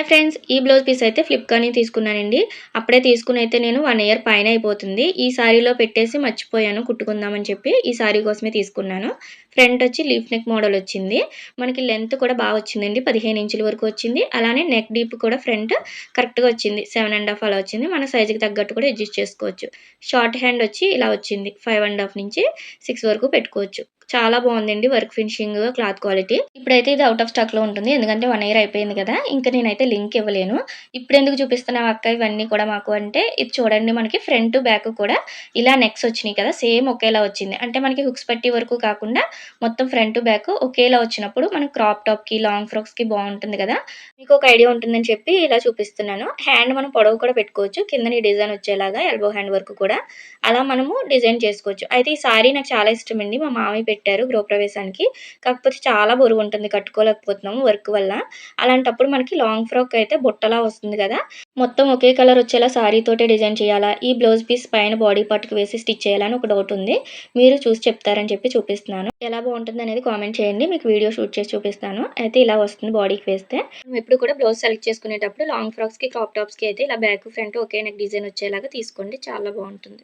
Hi friends ఈ blouse piece అయితే Flipkart నుంచి తీసుకున్నానండి. అప్పుడే తీసుకుని అయితే నేను వన్ ఇయర్ పైన అయిపోతుంది. ఈ సారీలో పెట్టేసి మర్చిపోయాను కుట్టుకుందామని చెప్పి ఈ సారీ కోసమే తీసుకున్నాను. ఫ్రంట్ వచ్చి లీఫ్ నెక్ మోడల్ వచ్చింది. మనకి లెంత్ కూడా బాగా వచ్చిందండి. పదిహేను ఇంచుల వరకు వచ్చింది. అలానే నెక్ డీప్ కూడా ఫ్రంట్ కరెక్ట్గా వచ్చింది. సెవెన్ అండ్ హాఫ్ అలా వచ్చింది. మన సైజుకి తగ్గట్టు కూడా అడ్జస్ట్ చేసుకోవచ్చు. షార్ట్ హ్యాండ్ వచ్చి ఇలా వచ్చింది. ఫైవ్ అండ్ హాఫ్ నుంచి సిక్స్ వరకు పెట్టుకోవచ్చు. చాలా బాగుందండి వర్క్ ఫినిషింగ్ క్లాత్ క్వాలిటీ. ఇప్పుడైతే ఇది అవుట్ ఆఫ్ స్టాక్లో ఉంటుంది. ఎందుకంటే వన్ ఇయర్ అయిపోయింది కదా. ఇంకా నేనైతే లింక్ ఇవ్వలేను. ఇప్పుడు ఎందుకు చూపిస్తున్నావు అక్క ఇవన్నీ కూడా మాకు అంటే ఇది చూడండి మనకి ఫ్రంట్ బ్యాక్ కూడా ఇలా నెక్స్ వచ్చినాయి కదా. సేమ్ ఒకేలా వచ్చింది. అంటే మనకి హుక్స్ పట్టి వరకు కాకుండా మొత్తం ఫ్రంట్ బ్యాక్ ఒకేలా వచ్చినప్పుడు మనం క్రాప్ టాప్కి లాంగ్ ఫ్రాక్స్కి బాగుంటుంది కదా. మీకు ఒక ఐడియా ఉంటుందని చెప్పి ఇలా చూపిస్తున్నాను. హ్యాండ్ మనం పొడవు కూడా పెట్టుకోవచ్చు. కింద డిజైన్ వచ్చేలాగా ఎల్బో హ్యాండ్ వరకు కూడా. అలా మనము డిజైన్ చేసుకోవచ్చు. అయితే ఈ సారీ నాకు చాలా ఇష్టం అండి మా మామయ్య పెట్టారు గృహప్రవేశానికి. కాకపోతే చాలా బరువు ఉంటుంది కట్టుకోలేకపోతున్నాము వర్క్ వల్ల. అలాంటప్పుడు మనకి లాంగ్ ఫ్రాక్ అయితే బుట్టలా వస్తుంది కదా. మొత్తం ఒకే కలర్ వచ్చేలా సారీ తోటే డిజైన్ చేయాలా? ఈ బ్లౌజ్ పీస్ పైన బాడీ పార్ట్కి వేసి స్టిచ్ చేయాలని ఒక డౌట్ ఉంది. మీరు చూసి చెప్తారని చెప్పి చూపిస్తున్నాను. ఎలా బాగుంటుంది అనేది కామెంట్ చేయండి. మీకు వీడియో షూట్ చేసి చూపిస్తాను. అయితే ఇలా వస్తుంది బాడీకి వేస్తే. ఎప్పుడు కూడా బ్లౌజ్ సెలెక్ట్ చేసుకునేటప్పుడు లాంగ్ ఫ్రాక్స్కి క్రాప్ టాప్స్కి అయితే ఇలా బ్యాక్ ఫ్రంట్ ఒకే నెక్ డిజైన్ వచ్చేలాగా తీసుకోండి. చాలా బాగుంటుంది.